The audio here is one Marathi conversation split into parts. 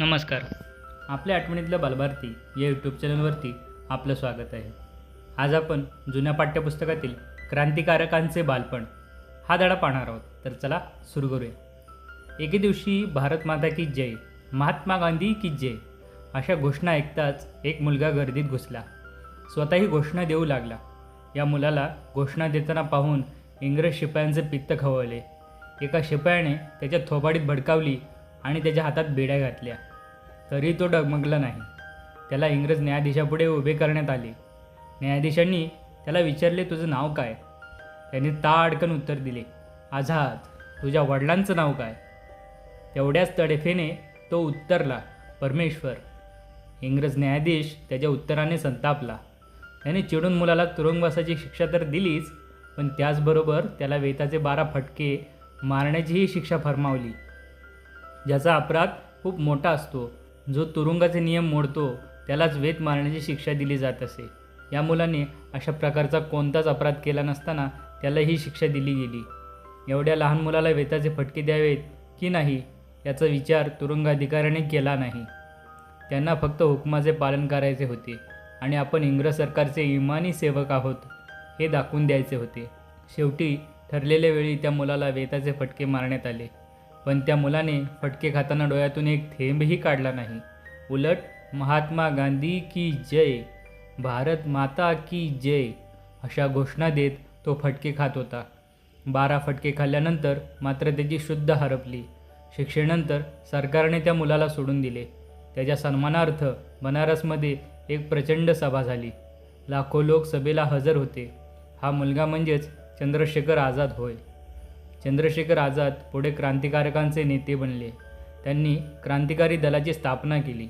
नमस्कार. आपल्या आठवणीतलं बालभारती या यूट्यूब चॅनलवरती आपलं स्वागत आहे. आज आपण जुन्या पाठ्यपुस्तकातील क्रांतिकारकांचे बालपण हा धडा पाहणार आहोत. तर चला सुरू करूया. एके दिवशी भारत माता की जय महात्मा गांधी की जय अशा घोषणा ऐकताच एक मुलगा गर्दीत घुसला. स्वतःही घोषणा देऊ लागला. या मुलाला घोषणा देताना पाहून इंग्रज शिपायांचे पित्त खवळले. एका शिपायाने त्याच्या थोबाडीत भडकावली आणि त्याच्या हातात बेड्या घातल्या. तरी तो डगमगला नाही. त्याला इंग्रज न्यायाधीशापुढे उभे करण्यात आले. न्यायाधीशांनी त्याला विचारले तुझं नाव काय? त्याने ताडकन उत्तर दिले आझाद. तुझ्या वडिलांचं नाव काय? तेवढ्याच तडफेने तो उत्तरला परमेश्वर. इंग्रज न्यायाधीश त्याच्या उत्तराने संतापला. त्याने चिडून मुलाला तुरुंगवासाची शिक्षा तर दिलीच पण त्याचबरोबर त्याला वेताचे बारा फटके मारण्याचीही शिक्षा फरमावली ज्याचा अपराध खूप मोठा असतो. जो तुरुंगाचे नियम मोडतो त्यालाच वेत मारण्याची शिक्षा दिली जात असे. या मुलाने अशा प्रकारचा कोणताच अपराध केला नसताना त्याला ही शिक्षा दिली गेली. एवढ्या लहान मुलाला वेताचे फटके द्यावेत की नाही याचा विचार तुरुंगाधिकाऱ्याने केला नाही. त्यांना फक्त हुकमाचे पालन करायचे होते आणि आपण इंग्रज सरकारचे इमानी सेवक आहोत हे दाखवून द्यायचे होते. शेवटी ठरलेल्या वेळी त्या मुलाला वेताचे फटके मारण्यात आले. पण त्या मुलाने फटके खाताना डोळ्यातून एक थेंबही काढला नाही. उलट महात्मा गांधी की जय भारत माता की जय अशा घोषणा देत तो फटके खात होता. बारा फटके खाल्ल्यानंतर मात्र त्याची शुद्ध हरपली. शिक्षेनंतर सरकारने त्या मुलाला सोडून दिले. त्याच्या सन्मानार्थ बनारसमध्ये एक प्रचंड सभा झाली. लाखो लोक सभेला हजर होते. हा मुलगा म्हणजेच चंद्रशेखर आझाद होय. चंद्रशेखर आझाद पुढे क्रांतिकारकांचे नेते बनले. त्यांनी क्रांतिकारी दलाची स्थापना केली.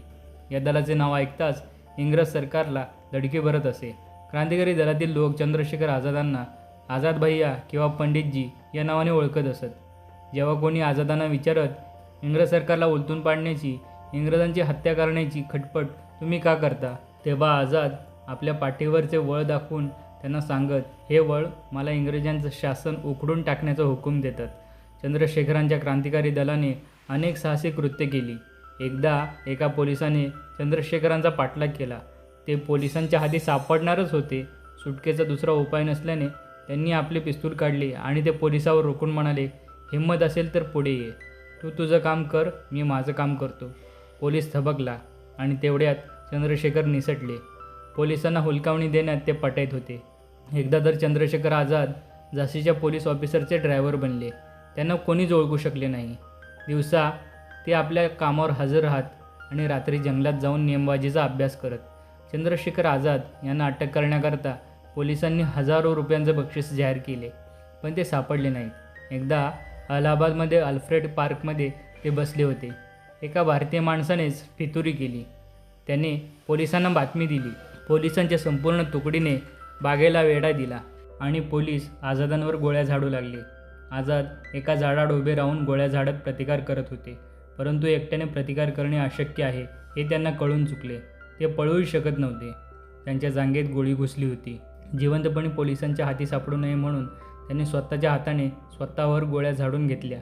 या दलाचे नाव ऐकताच इंग्रज सरकारला धडके भरत असे. क्रांतिकारी दलातील लोक चंद्रशेखर आझादांना आझाद भैया किंवा पंडितजी या नावाने ओळखत असत. जेव्हा कोणी आझादांना विचारत इंग्रज सरकारला उलटून पाडण्याची इंग्रजांची हत्या करण्याची खटपट तुम्ही का करता? तेव्हा आझाद आपल्या पाठीवरचे वळ दाखवून त्यांना सांगत हे वळ मला इंग्रजांचं शासन उखडून टाकण्याचा हुकूम देतात. चंद्रशेखरांच्या क्रांतिकारी दलाने अनेक साहसी कृत्य केली. एकदा एका पोलिसाने चंद्रशेखरांचा पाठलाग केला. ते पोलिसांच्या हाती सापडणारच होते. सुटकेचा दुसरा उपाय नसल्याने त्यांनी आपले पिस्तूल काढले आणि ते पोलिसावर रोखून म्हणाले हिंमत असेल तर पुढे ये. तू तुझं काम कर मी माझं काम करतो. पोलीस थबकला आणि तेवढ्यात चंद्रशेखर निसटले. पोलिसांना हुलकावणी देण्यात ते पटायत होते. एकदा तर चंद्रशेखर आझाद झाशीच्या पोलीस ऑफिसरचे ड्रायव्हर बनले. त्यांना कोणीच ओळखू शकले नाही. दिवसा ते आपल्या कामावर हजर राहत आणि रात्री जंगलात जाऊन नियमबाजीचा अभ्यास करत. चंद्रशेखर आझाद यांना अटक करण्याकरता पोलिसांनी हजारो रुपयांचं बक्षीस जाहीर केले पण ते सापडले नाहीत. एकदा अलाहाबादमध्ये अल्फ्रेड पार्कमध्ये ते बसले होते. एका भारतीय माणसानेच फितुरी केली. त्याने पोलिसांना बातमी दिली. पोलिसांच्या संपूर्ण तुकडीने बागेला वेढा दिला आणि पोलीस आझादांवर गोळ्या झाडू लागले. आझाद एका झाडाड उभे राहून गोळ्या झाडत प्रतिकार करत होते. परंतु एकट्याने प्रतिकार करणे अशक्य आहे हे त्यांना कळून चुकले. ते पळूही शकत नव्हते. त्यांच्या जांगेत गोळी घुसली होती. जिवंतपणे पोलिसांच्या हाती सापडू नये म्हणून त्यांनी स्वतःच्या हाताने स्वतःवर गोळ्या झाडून घेतल्या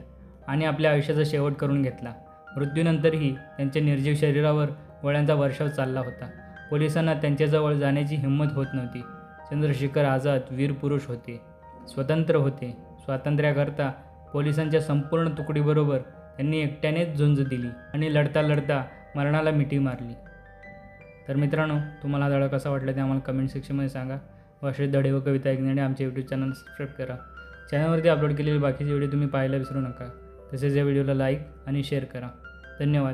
आणि आपल्या आयुष्याचा शेवट करून घेतला. मृत्यूनंतरही त्यांच्या निर्जीव शरीरावर गोळ्यांचा वर्षाव चालला होता. पोलिसांना त्यांच्याजवळ जाण्याची हिंमत होत नव्हती. चंद्रशेखर आझाद वीर पुरुष होते. स्वतंत्र होते. स्वातंत्र्याकरता पोलिसांच्या संपूर्ण तुकडीबरोबर त्यांनी एकट्यानेच झुंज दिली आणि लढता लढता मरणाला मिठी मारली. तर मित्रांनो तुम्हाला हा धडा कसा वाटला ते आम्हाला कमेंट सेक्शनमध्ये सांगा व असे धडे व कविता ऐकण्यासाठी आमचे यूट्यूब चॅनल सबस्क्राईब करा. चॅनलवरती अपलोड केलेले बाकीचे व्हिडिओ तुम्ही पाहायला विसरू नका. तसेच या व्हिडिओला लाईक आणि शेअर करा. धन्यवाद.